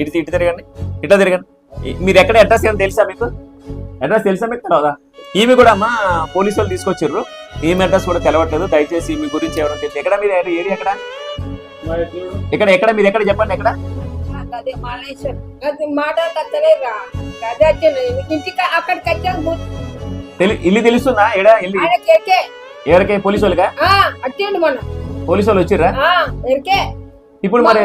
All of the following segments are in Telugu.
ఇటు ఇటు తిరగండి ఇట్లా తిరగండి. మీరు ఎక్కడ అడ్రస్ ఏమైనా తెలుసా మీకు? అడ్రస్ తెలుసా మీకు? తెలవదా? ఈమె కూడా అమ్మా పోలీసు వాళ్ళు తీసుకొచ్చారు. ఈమె అడ్రస్ కూడా తెలవట్లేదు. దయచేసి మీ గురించి ఎవరైనా తెలిసి ఎక్కడ మీరు? ఏరియా ఎక్కడ? ఇక్కడ ఎక్కడ? మీరు ఎక్కడ? చెప్పండి ఎక్కడ? ఇల్లు తెలుస్తుందా? ఎడ ఇల్లు? ఎవరికే? పోలీసు మొన్న. పోలీసు వాళ్ళు వచ్చిర్రా? ఇప్పుడు మరి?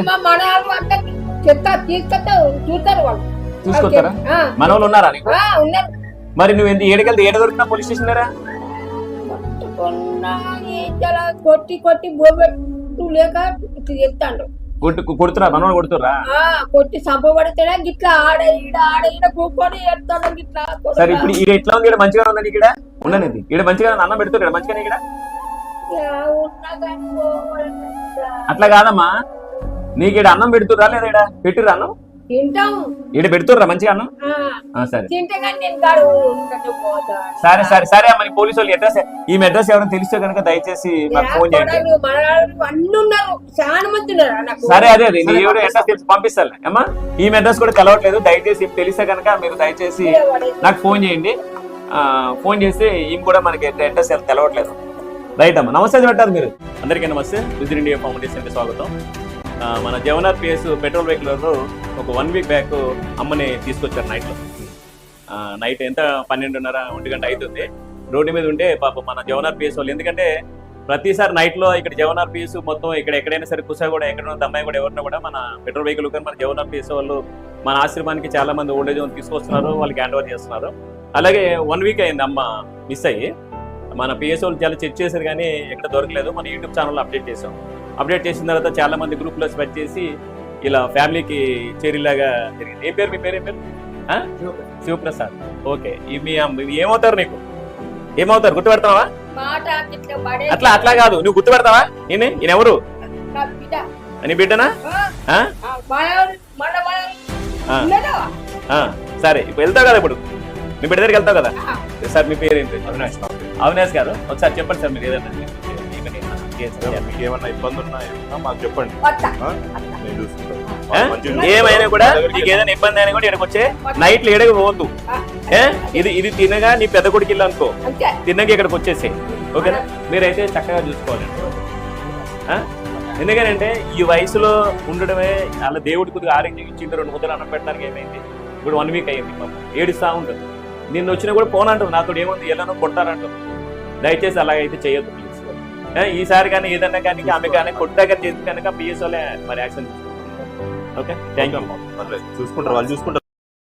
చెత్త తీసుకొస్తా చూస్తారు వాళ్ళు. చూసుకొస్తారా? ఆ, మన వాళ్ళు ఉన్నారా నీకు? ఉన్నారు. మరి నువ్వు ఎందుకు ఏడకెళ్తే ఏడ దొరికినా పోలీస్ స్టేషన్ చేయాలా? కొట్టి కొట్టి బోబెట్టు లేక ఇట్లా చెప్తాండు కొట్టు కొడుతురా? మన వాళ్ళు కొడుతురా ఆ కొట్టి సంపబడితేనే గిట్లా ఆడ ఈడ ఆడ ఈడ కూకొని ఎత్తాడు గిట్లా. సరే ఇప్పుడు ఈడ ఎట్లా ఉంది? ఈడ మంచిగా ఉందండి ఇక్కడ ఉండనిది ఈడ మంచిగా అన్నం మంచిగానే ఇక్కడ కానీ పోవాలంటే అట్లా కాదమ్మా. నీకు ఈడ అన్నం పెడుతురా లేదా ఈడ? పెట్టిర్రా అన్నం? ఈడ పెడుతుర్రా మంచిగా అన్నం? ఆ, ఆ, సరే. నేను సరే సరే సరే అమ్మ పోలీసు వాళ్ళు అడ్రస్ ఈ అడ్రస్ ఎవరైనా తెలిస్తే కనుక దయచేసి మాకు ఫోన్ చేయండి. సరే అదే అదే. నీ ఎవరు అడ్రస్ తెలిసి పంపిస్తాను అమ్మా ఈ అడ్రస్ కూడా తెలవట్లేదు దయచేసి తెలిస్తే కనుక మీరు దయచేసి నాకు ఫోన్ చేయండి. ఆ, ఫోన్ చేస్తే ఈమె కూడా మనకి అడ్రస్ తెలవట్లేదు రైట్ అమ్మా నమస్తే పెట్టారు మీరు. అందరికీ నమస్తే. విజిట్ ఇండియా ఫౌండేషన్కి స్వాగతం. మన జవనార్ పిఎస్ పెట్రోల్ వెహికల్ ఒక వన్ వీక్ బ్యాక్ అమ్మని తీసుకొచ్చారు నైట్లో. నైట్ ఎంత? పన్నెండున్నర ఒంటి గంట అవుతుంది. రోడ్డు మీద ఉంటే పాపం మన జవనార్ పిఎస్ వాళ్ళు. ఎందుకంటే ప్రతిసారి నైట్లో ఇక్కడ జవనార్ పిఎస్ మొత్తం ఇక్కడ ఎక్కడైనా సరే కుసా కూడా ఎక్కడ ఉన్న అమ్మాయి కూడా ఎవరినా కూడా మన పెట్రోల్ వెహికల్ కానీ మన జవనార్ పిఎస్ వాళ్ళు మన ఆశ్రమానికి చాలా మంది ఓల్డేజ్ తీసుకొస్తున్నారు వాళ్ళకి హ్యాండ్ ఓవర్ చేస్తున్నారు. అలాగే వన్ వీక్ అయింది అమ్మ మిస్ అయ్యి. మన పిఎస్ వాళ్ళు చాలా చెక్ చేశారు కానీ ఎక్కడ దొరకలేదు. మన యూట్యూబ్ ఛానల్లో అప్డేట్ చేసాం అప్డేట్ చేసిన తర్వాత చాలా మంది గ్రూప్లో స్ప్రెడ్ చేసి ఇలా ఫ్యామిలీకి చేరిలాగా జరిగింది ఏ పేరు మీ పేరు ఏ పేరు? శివప్రసాద్. ఓకే. మీ ఏమవుతారు నీకు? ఏమవుతారు? గుర్తుపెడతావా? అట్లా అట్లా కాదు. నువ్వు గుర్తుపెడతావా? ఈయన ఈయన ఎవరు? నా బిడ్డ. నీ బిడ్డనా? సరే ఇప్పుడు వెళ్తావు కదా ఇప్పుడు? మీ బిడ్డ దగ్గరికి వెళ్తావు కదా? సార్ మీ పేరు ఏంటి అవినాష్ అవినాష్ గారు? ఒకసారి చెప్పండి సార్ మీరు ఏదైనా. ఏమని? మీకు ఏమన్నా ఇబ్బంది ఉన్నా ఏమన్నా మాకు చెప్పండి ఏమైనా కూడా నీకు ఏదైనా ఇబ్బంది అయినా కూడా ఇక్కడికి వచ్చే నైట్ ఏడకి పోవద్దు? ఇది ఇది తినగా నీ పెద్ద కొడుకు ఇల్లు అనుకో. అంతే. తిన్నగా ఇక్కడికి వచ్చేసి ఓకేనా? మీరైతే చక్కగా చూసుకోవాలండి? ఎందుకనంటే ఈ వయసులో ఉండడమే అలా దేవుడి కొద్దిగా ఆరోగ్యం ఇచ్చింది రెండు ముద్దలు అన్నం పెట్టడానికి ఏమైంది? ఇప్పుడు వన్ వీక్ అయ్యింది పాపం. ఏడుస్తూ ఉంటుంది నిన్న వచ్చినా కూడా ఫోన్ అంటుంది నాతో ఏముంది? ఎలానో కొట్టారంటుంది దయచేసి అలాగైతే చేయొద్దు. ఈసారి కానీ ఏదన్నా కానీ ఆమె కానీ కొట్టాక చేసి కనుక పిఎస్ఓలే మరి యాక్షన్ ఓకే థ్యాంక్ యూ చూసుకుంటారు వాళ్ళు చూసుకుంటారు.